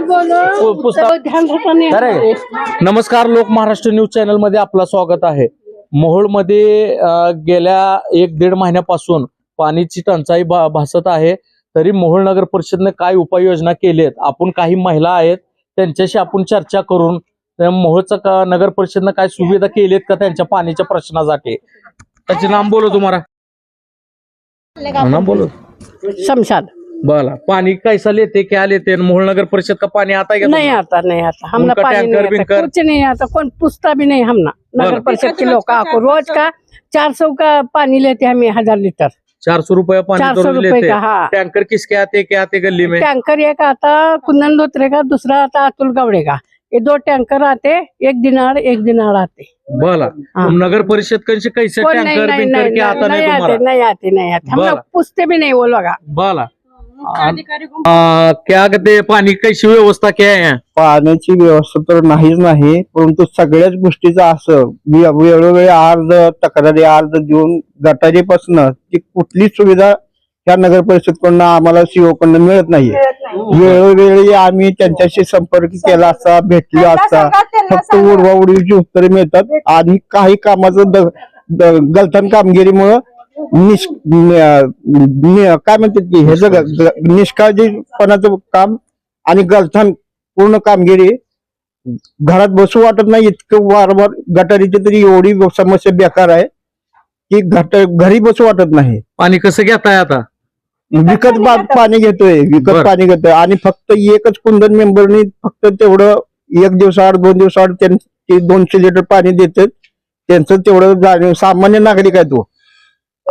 पु- पुस्तक अरे नमस्कार लोक महाराष्ट्र न्यूज चॅनलमध्ये आपलं स्वागत आहे. मोहोळमध्ये गेल्या एक दीड महिन्यापासून पाणीची टंचाई भासत आहे. तरी मोहोळ नगर परिषदने काय उपाययोजना केलेत? आपण काही महिला आहेत त्यांच्याशी आपण चर्चा करून मोहोळचं का नगर परिषदनं काय सुविधा केलीत का त्यांच्या पाण्याच्या प्रश्नासाठी? त्याचे नाम बोलो तुम्हाला. नाम बोलो. शमशाद. बोला पानी कैसा लेते क्या लेते मोहोळ नगर परिषद का पानी आता है क्या नहीं आता नहीं आता. हमने उनका पानी टैंकर नहीं आता बिंकर? कुछ नहीं आता कौन पूछता भी नहीं हमना. नगर. परिषद के लोग आपको रोज का चार सौ का पानी लेते हैं हमें हजार लीटर. चार सौ रुपया पानी 400 तो रोज रुपए लेते. का, हाँ। टैंकर किसके आते क्या आते गली में? टैंकर एक आता कुंदन धोत्रे का दूसरा आता अतुल गवड़े का. ये दो टैंकर आते एक दिनार एक दिनार आते. बोला. हाँ। तुम नगर परिषद कैसे कैसे कौन नहीं टैंकर नहीं बिंकर नहीं के आता नहीं नहीं आते तुम्हारा नहीं आते नहीं आते. हम लोग. पूछते भी नहीं वो लोग. बोला. आ, क्या कहते पानी कैसी व्यवस्था क्या है? यहाँ? पाण्याची व्यवस्था तर नाहीच नाही. परंतु सगळ्याच गोष्टीचं असं वेळोवेळी अर्ज तक्रारी अर्ज देऊन गटारीपासून ती कुठलीच सुविधा ह्या नगर परिषदकडून आम्हाला सीओ कडून मिळत नाहीये वेळोवेळी आम्ही त्यांच्याशी संपर्क केला असता भेटलो असता. फक्त उडवाउडीची उत्तरे मिळतात. आणि काही कामाचं गलथन कामगिरीमुळं निष् काय म्हणतात की हे सगळं निष्काळजीपणाचं काम आणि गलथन पूर्ण कामगिरी. घरात बसू वाटत नाही इतकं वारंवार गटारीची तरी एवढी समस्या बेकार आहे की घट घरी बसू वाटत नाही. पाणी कसं घेताय आता? विकत पाणी घेतोय विकत. पाणी घेतोय. आणि फक्त एकच कुंदन मेंबरनी फक्त तेवढं एक दिवसाआड दोन दिवसाआड त्यांचे दोनशे लिटर पाणी देतात. त्यांचं तेवढं सामान्य नागरिक आहे तो.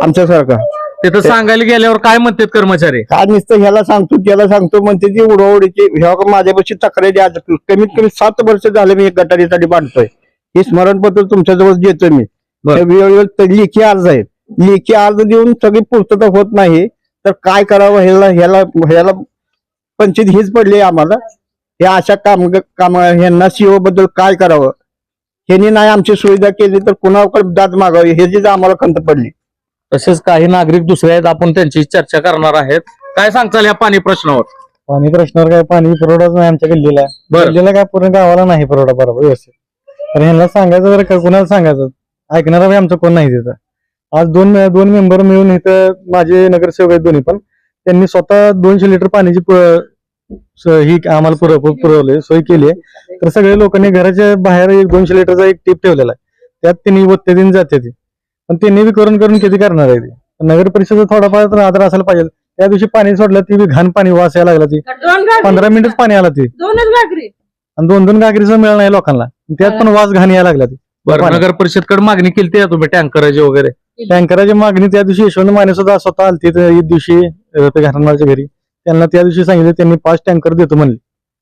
आमच्यासारखा. तिथं सांगायला गेल्यावर काय म्हणतात कर्मचारी? काय नुसतं ह्याला सांगतो त्याला सांगतो म्हणते ती उडवडीची ह्या माझ्यापाशी तक्रारी आज कमीत कमी सात वर्ष झाले मी एक गटारीसाठी बांधतोय. हे स्मरणपत्र तुमच्याजवळ देतोय मी. बरं. वेळोवेळी लेखी अर्ज आहेत. लेखी अर्ज देऊन सगळी पूर्तता होत नाही. तर काय करावं ह्याला ह्याला ह्याला पंचायत हीच पडली आम्हाला. हे अशा काम काम ह्यांना सीओ बद्दल काय करावं? ह्यांनी नाही आमची सुविधा केली तर कुणाकडे दाद मागावी? ह्याचीच आम्हाला खंत पडली. तसेच काही नागरिक दुसरे आहेत आपण त्यांची चर्चा करणार आहेत. काय सांगताल या पाणी प्रश्नावर? पाणी प्रश्नावर काय पाणी पुरवठाच नाही आमच्या गल्लीला. बरं. गल्लीला काय पूर्ण गावाला नाही पुरवठा बरोबर व्यवस्थित. तर ह्यांना सांगायचं बरं का कुणाला सांगायचं? ऐकणारा बी आमचं कोण नाही तिथं. आज दोन दोन मेंबर मिळून इथं माझे नगरसेवक आहेत दोन्ही पण. त्यांनी स्वतः दोनशे लिटर पाण्याची पु- स- ही आम्हाला पुरव पुरवले सोय केली आहे. तर सगळ्या लोकांनी घराच्या बाहेर एक दोनशे लिटरचा एक टीप ठेवलेला आहे. त्यात त्यांनी वत्ते दिन जाते ती. पण त्यांनी बी करून करून किती करणार आहे ते? नगर परिषद थोडाफार तर आदर असायला पाहिजे. त्या दिवशी पाणी सोडलं ती बी घाण पाणी वास यायला लागला ती. पंधरा मिनिटच पाणी आलं ते. आणि दोन दोन गागरीचं मिळालं नाही लोकांना. त्यात पण वास घाण यायला लागला ती. नगर परिषदकडे मागणी केली तुम्ही टँकराची वगैरे? टँकराची मागणी त्या दिवशी यशवंत माने सुद्धा स्वतः आलती त्या दिवशी अं, ते घराण्याच्या घरी. त्यांना त्या दिवशी सांगितलं त्यांनी पाच टँकर देतो म्हणले.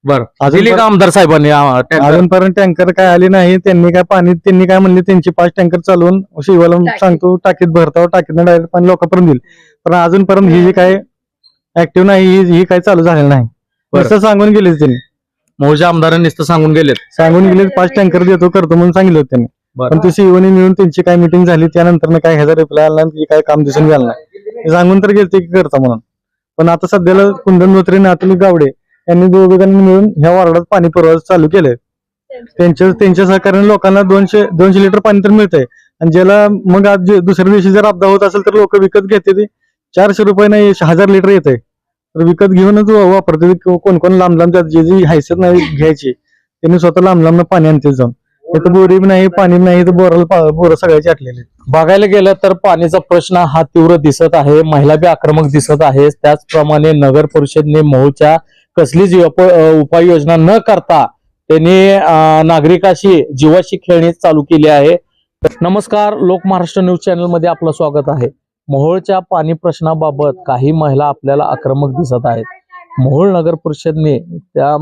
बरं. अजून दिली का आमदार साहेबांनी आ? अजूनपर्यंत टँकर काय आले नाही त्यांनी काय पाणी त्यांनी काय म्हणले त्यांची पाच टँकर चालवून शिवाला टाकीत. सांगतो टाकीत भरतो टाकीत डायरेक्ट पाणी लोकांपर्यंत देईल पण अजूनपर्यंत ही जी काय ऍक्टिव्ह नाही ही ही काय चालू झालेलं नाही. बरं. नुसतं सांगून गेले त्यांनी. मोहच्या आमदारांनी नुसतं सांगून गेलेत. सांगून गेले पाच टँकर देतो करतो म्हणून सांगितलं होतं त्यांनी. पण ती सीओनी मिळून त्यांची काय मिटिंग झाली त्यानंतर काय ह्याचा रिप्लाय आला नाही काय काम दिसून गेलं नाही. सांगून तर गेलते की करता म्हणून. पण आता सध्याला कुंदन धोत्रे आणि अतुल गावडे यांनी दोघांनी मिळून ह्या वॉर्डात पाणी पुरवठा चालू केलंय. त्यांच्या त्यांच्या सहकार्याने लोकांना दोनशे दोनशे लिटर पाणी तर मिळतंय. आणि ज्याला मग आज दुसऱ्या दिवशी जर अपघात होत असेल तर लोक विकत घेते ते. चारशे रुपये नाही हजार लिटर येते तर विकत घेऊनच वापरते ते. कोण कोण लांब लांब जी जी हैसियत नाही घ्यायची त्यांनी स्वतः लांब लांब पाणी आणते जाऊन. इथं बोरी बी नाही पाणी नाही तर बोराला बोर सगळ्याची आटलेली बघायला गेलं तर पाण्याचा प्रश्न हा तीव्र दिसत आहे. महिला बी आक्रमक दिसत आहे. त्याचप्रमाणे नगर परिषदने मोहच्या कसलीच उपाययोजना न करता त्यांनी नागरिकाशी जीवाशी खेळणी चालू केली आहे. नमस्कार लोक महाराष्ट्र न्यूज चॅनलमध्ये आपलं स्वागत आहे. मोहोळच्या पाणी प्रश्नाबाबत काही महिला आपल्याला आक्रमक दिसत आहेत. मोहोळ नगर परिषदने त्या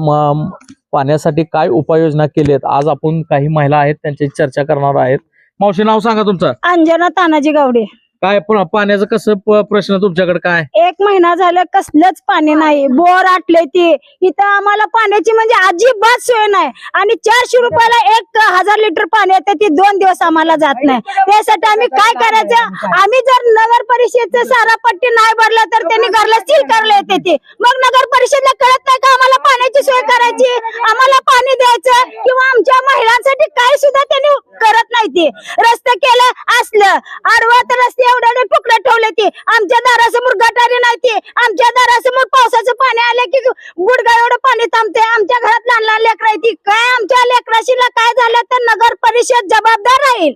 पाण्यासाठी काय उपाययोजना आहेत आज आपण काही महिला आहेत त्यांची चर्चा करणार आहेत. मावशी नाव सांगा तुमचं. अंजना तानाजी गावडे. काय पण पाण्याचं कसं प- प्रश्न तुमच्याकडे काय? एक महिना झालं कसलंच पाणी नाही. बोर आटले ते. इथं आम्हाला पाण्याची म्हणजे अजिबात सोय नाही. आणि चारशे रुपयाला एक हजार लिटर पाणी येतं ते दोन दिवस आम्हाला जात नाही. त्यासाठी आम्ही काय करायचं? आम्ही जर नगर परिषदचं सारा पट्टी नाही भरलं तर त्यांनी घरला सील करायला येते ते. मग नगर परिषदला कळत नाही का आम्हाला पाण्याची सोय करायची? आम्हाला पाणी द्यायचं? किंवा आमच्या महिलांसाठी काय सुद्धा त्यांनी करत नाही ते. रस्ते केलं असलं. आडवा तर रस्ते एवढे तुकडे ठेवले ते. आमच्या दारासमोर गटारी नाही ते. आमच्या दारासमोर पावसाचं पाणी आलं की गुडगा एवढं पाणी थांबते आमच्या घरात लहान लहान लेकरं आहेत. ती. काय आमच्या लेकराशीला काय झालं तर नगर परिषद जबाबदार राहील?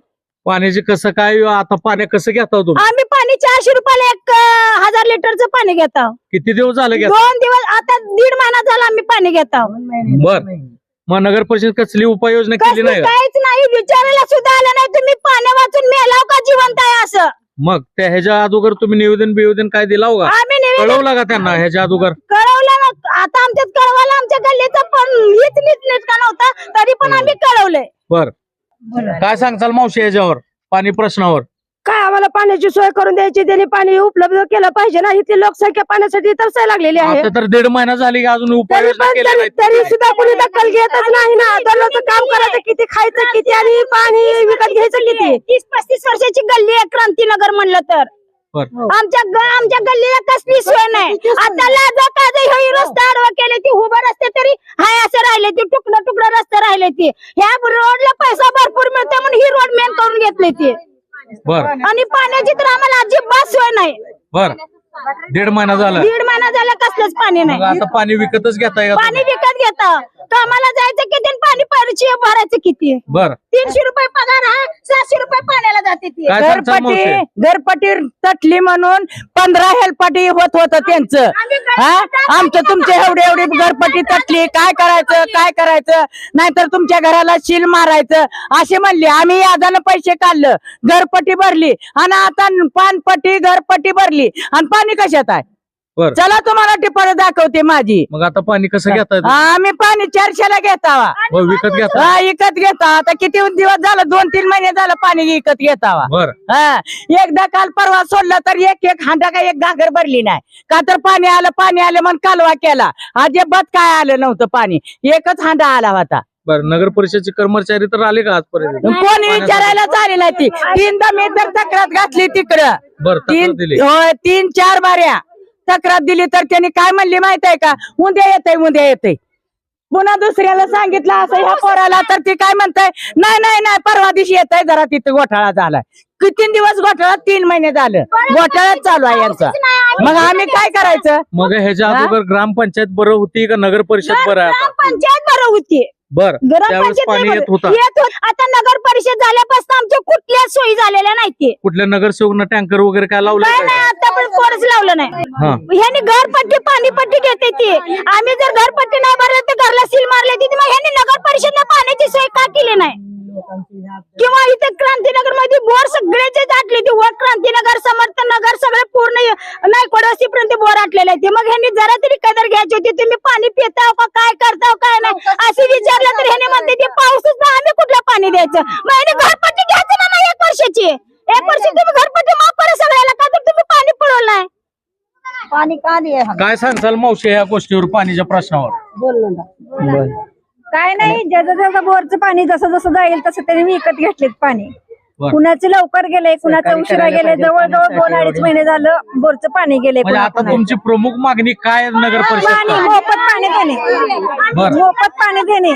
पाण्याचे कसं काय आता पाणी कसं घेता तुम्ही? आम्ही पाणी चारशे रुपयाला एक अं, हजार लिटरचं पाणी घेत. किती दिवस झाले घेता? दोन दिवस आता दीड महिना झाला आम्ही पाणी घेत. बर. मग नगर परिषद कसली उपाययोजना केली कसली नाही का? काहीच नाही. विचारायला सुद्धा आलं नाही. तुम्ही पाण्या वाचून मेलाव का जिवंत आहे असं? मग त्या ह्याच्या अगोदर तुम्ही निवेदन बिवेदन काय दिला हो का आम्ही निवेदन कळवला का त्यांना ह्याच्या अगोदर? कळवलं ना. आता आमच्यात कळवायला आमच्या गल्लीचं पण हीच नीट नेटका नव्हता तरी पण आम्ही कळवलंय. बर. काय सांगचाल मावशी याच्यावर पाणी प्रश्नावर. काय आम्हाला पाण्याची सोय करून द्यायची? त्यांनी पाणी उपलब्ध केलं पाहिजे ना इथली लोकसंख्या पाण्यासाठी तरसाय लागलेली आहे. आता तर दीड महिना झाली की अजून तरी उपाययोजना पण तरी. तरी सुद्धा कोणी दखल घेतच नाही ना. दररोजचं काम करायचं किती खायचं किती आणि पाणी विकत घ्यायचं किती? तीस पस्तीस वर्षाची गल्ली आहे क्रांतीनगर म्हणलं तर. बर. आमच्या ग- आमच्या गल्लीला कसली सोय नाही. आता लाजा हे रस्ता आडवा केले ती उभं रस्ते तरी हाय असं राहिले ते तुकडं तुकडं रस्ते राहिले ते. ह्या रोडला पैसा भरपूर मिळतो म्हणून ही रोड मेन करून घेतले ते. बर. आणि पाण्याची तर आम्हाला अजिबात सोय नाही. बर. दीड महिना झाला. दीड महिना झाला कसलंच पाणी मग नाही. आता पाणी विकतच घेताय का पाणी तुम्ही? विकत घेता. कामाला जायचं किती आणि पाणी परिचय भरायचं किती? बर. तीनशे रुपये पगार आहे सातशे रुपये पाण्याला जाते ती. काय मावशी? तटली म्हणून पंधरा हेलपट्टी होत होत त्यांचं. हा? आमचं तुमचे एवढे एवढी घरपट्टी तटली. काय करायचं काय करायचं? नाहीतर तुमच्या घराला शिल मारायचं. असे म्हणले आम्ही यादानं पैसे काढलं. घरपट्टी भरली. आणि आता पानपट्टी घरपट्टी भरली. आणि पाणी कशात आहे? बर. चला तुम्हाला टिपर दाखवते माझी. मग आता पाणी कसं घेताय तुम्ही? आम्ही पाणी चारशेला घेतावा. मग विकत घेता हा विकत घेता आता किती दिवस झालं? दोन तीन महिने झालं पाणी विकत घेतावा. बर. हा. एकदा काल परवा सोडलं तर एक एक हांडा काय एक घागर भरली नाही. का तर पाणी आलं पाणी आलं म्हणून कालवा केला. अजिबात काय आलं नव्हतं पाणी. एकच हांडा आला होता. बर नगर परिषदचे कर्मचारी तर आले का आजपर्यंत? कोणी विचारायला चालेल नाही ती. तीनदा मी तर तक्रार घातली तिकडं. बर तक्रार तीन दिली. होय, तीन चार बाऱ्या. तक्रार दिली तर त्यांनी काय म्हणली माहीत आहे का? उद्या येते उद्या येते पुन्हा दुसऱ्याला सांगितलं असं ह्या पोराला तर ती काय म्हणताय? नाही नाही नाही परवा दिवशी येत आहे जरा तिथे घोटाळा झालाय. किती दिवस घोटाळा? तीन महिने झालं. घोटाळाच चालू आहे यांचा. मग आम्ही काय करायचं? मग ह्याच्या अगोदर ग्रामपंचायत बरं होती का नगर परिषद बरं आहे आता? ग्रामपंचायत बरं होती. बर. त्यावेळेस पाणी नाही येत. होता. येत होत. आता नगर परिषद झाल्यापासून आमच्या कुठल्याच सोयी झालेल्या नाही कुठल्या नगरसेवकनं टँकर वगैरे काय लावलं काय काय? नाही आता पण कोणच लावलं नाही. ह्यांनी घरपट्टी पाणीपट्टी घेते ती. आम्ही जर घरपट्टी नाही भरलं तर घरला सील मारले तिथे मग ह्यांनी नगर परिषदला पाण्याची सोय का केली नाही? किंवा इथे क्रांतीनगरमध्ये बोर सगळ्याचे आटले ती वर क्रांतीनगर समर्थ नगर सगळे पूर्ण नाही पर्यंत बोर आटलेले आहे ते मग ह्यांनी जरा तरी कदर घ्यायची होती. तुम्ही पाणी पिताव का? काय करताव काय नाही? असे विचारलं तर ह्याने म्हणते ते पाऊसच नाही. आम्ही कुठलं पाणी द्यायचं? मग ह्याने घरपट्टी घ्यायचं ना एक वर्षाची. एक वर्षी तुम्ही घरपट्टी माफ करा सगळ्याला का तर तुम्ही पाणी पुरवलं नाही? पाणी का नाही काय सांगचाल मावशी या गोष्टीवर पाणीच्या प्रश्नावर? काय नाही ज्याचं ज्याचं बोरचं पाणी जसं जसं जाईल तसं त्यांनी विकत घेतलेत पाणी. बर. कुणाचे लवकर गेले कुणाचं उशिरा गेले जवळजवळ दोन अडीच महिने झालं बोरचं पाणी गेले म्हणजे आता तुमची प्रमुख मागणी काय नगर पाणी मोफत पाणी देणे. मोफत पाणी देणे.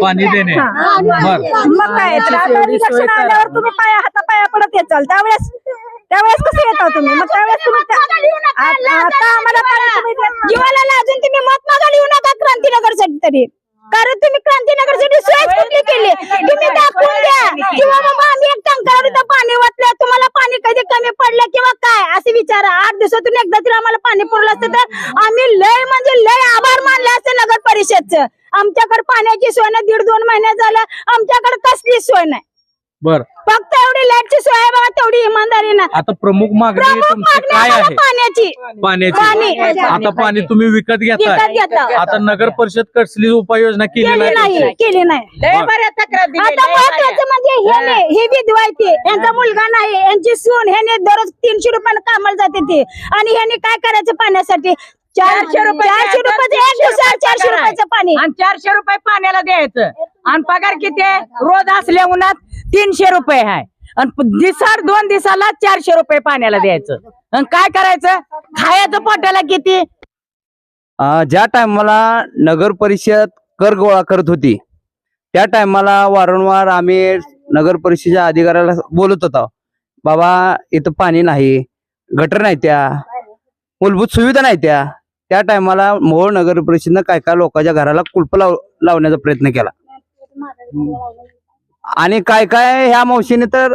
पाणी देणे. बर. मग काय तर आता इलेक्शन आल्यावर तुम्ही पाया हाता पाया पडत येचाल. त्यावेळेस त्यावेळेस कसं येता तुम्ही? मग त्यावेळेस तुम्ही त्या- आता आता आम्हाला पाणी तुम्ही देत नाही. जीवाला लाजून तुम्ही मत मागायला येऊ नका क्रांतीनगरसाठी तरी. कारण तुम्ही क्रांतीनगरसाठी सोयच कुठली केली? तुम्ही दाखवून द्या. किंवा बाबा आम्ही एक टँकर पाणी वाटलं तुम्हाला पाणी कधी कमी पडलं किंवा काय? असे विचारा. आठ दिवसातून एकदा तरी आम्हाला पाणी पुरलं असतं तर आम्ही लय म्हणजे लय आभार मानले असते नगर परिषदचं. आमच्याकडे पाण्याची सोय नाही. दीड दोन महिने झालं. आमच्याकडे कसलीच सोय नाही. बर. फक्त एवढी लाईटची सोय आहे बघा तेवढी इमानदारी ना आता प्रमुख मागणी प्रमुख तुमची काय आहे? पाण्याची. पाण्याची. पाणी. आता पाणी तुम्ही विकत विकत घेताय घेता आता नगर परिषद कसली उपाययोजना केली केली नाही? केली नाही. लय बऱ्या तक्रार दिल्या, आता लय बऱ्या. महत्वाचं म्हणजे हे नाही हे विधवा आहे ती. यांचा मुलगा नाही यांची सून ह्याने दररोज तीनशे रुपयानं कामाला जाते ती. आणि ह्याने काय करायचं पाण्यासाठी? चारशे रुपये चारशे रुपयाचं एक दिवसाला चारशे पाणी. आणि चारशे रुपये पाण्याला द्यायचं. आणि पगार किती आहे? रोज असल्या उन्हात तीनशे रुपये आहे. आणि दिसाड दोन दिवसाला चारशे रुपये पाण्याला द्यायचं. आणि काय करायचं? खायचं पोटाला किती? अं, ज्या टायमाला नगर परिषद कर गोळा करत होती त्या टायमाला वारंवार आम्ही नगर परिषदेच्या अधिकाऱ्याला बोलत होतो बाबा इथं पाणी नाही गटर नाही त्या मूलभूत सुविधा नाही त्या. त्या टायमाला मोहोळ नगर परिषदनं काय काय लोकांच्या घराला कुलप लाव लावण्याचा प्रयत्न केला. आणि काय काय ह्या मावशीने तर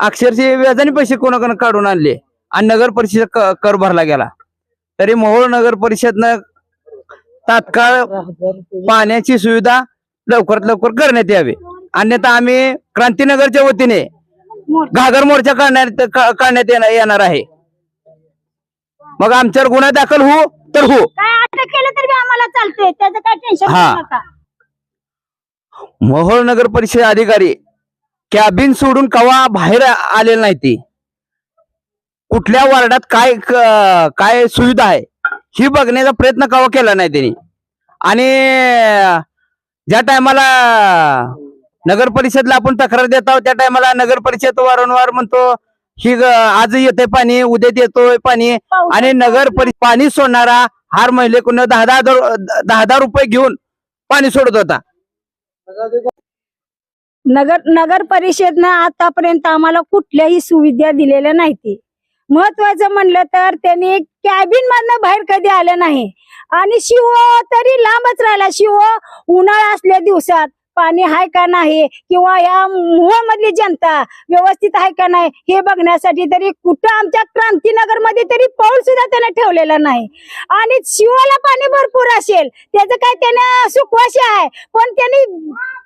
अक्षरशः व्याजाने पैसे कोणाकडून काढून आणले? आणि नगर परिषद कर भरला गेला. तरी मोहोळ नगर परिषदनं तात्काळ पाण्याची सुविधा लवकरात लवकर करण्यात यावी. अन्यथा आम्ही क्रांतीनगरच्या वतीने घागर मोर्चा काढण्यात काढण्यात येणार येणार आहे. मग आमच्यावर गुन्हा दाखल होऊ तर हो. काय अटक केलं तरी बी आम्हाला चालतंय. त्याचं काय टेन्शन हा. घेऊ नका. मोहोळ नगर परिषद अधिकारी कॅबिन सोडून कवा बाहेर आलेले नाही ती. कुठल्या वार्डात काय क- काय सुविधा आहे ही बघण्याचा प्रयत्न कवा केला नाही त्यांनी. आणि ज्या टायमाला नगर परिषदला आपण तक्रार देत आहोत त्या टायमाला नगर परिषद वारंवार म्हणतो ही आज येते पाणी उद्याच येतोय पाणी आणि नगर परि पाणी सोडणारा हार महिलेकडून दहा दहा दहा दहा रुपये घेऊन पाणी सोडत होता. नगर नगर परिषदनं आतापर्यंत आम्हाला कुठल्याही सुविधा दिलेल्या नाहीत. महत्वाचं म्हणलं तर त्यांनी कॅबिन मधनं बाहेर कधी आलं नाही. आणि शिव तरी लांबच राहिला. शिव उन्हाळा असल्या दिवसात पाणी आहे का नाही? किंवा या मधली जनता व्यवस्थित आहे का नाही? हे बघण्यासाठी तरी कुठं आमच्या क्रांतीनगरमध्ये तरी पाऊल सुद्धा त्याने ठेवलेला नाही. आणि शिवाला पाणी भरपूर असेल त्याचं काय त्याने सुखवाशी आहे. पण त्यांनी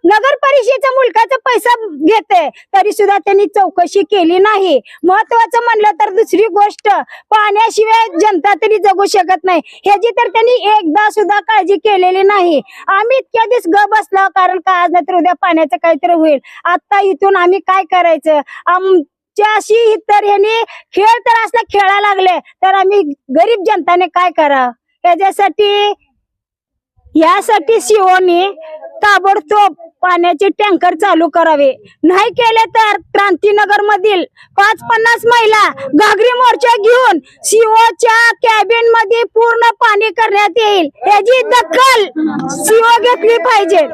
नगर परिषदेच्या मुलकाचा पैसा घेते तरी सुद्धा त्यांनी चौकशी केली नाही. महत्वाचं म्हणलं तर दुसरी गोष्ट पाण्याशिवाय जनता तरी जगू शकत नाही. ह्याची तर त्यांनी एकदा सुद्धा काळजी केलेली नाही. आम्ही इतक्या दिवस ग बसलो कारण का आज नाहीतर उद्या पाण्याचं काहीतरी होईल. आता इथून आम्ही काय करायचं? आमच्याशी तर यांनी खेळ तर असला खेळायला लागले तर आम्ही गरीब जनताने काय करावं याच्यासाठी यासाठी शिवोनी ताबडतोब पाण्याचे टँकर चालू करावे. नाही केले तर क्रांतीनगर मधील पाच पन्नास महिला घागरी मोर्चा घेऊन सीओच्या कॅबिनमध्ये पूर्ण पाणी करण्यात येईल. याची दखल सीओ घेतली पाहिजे.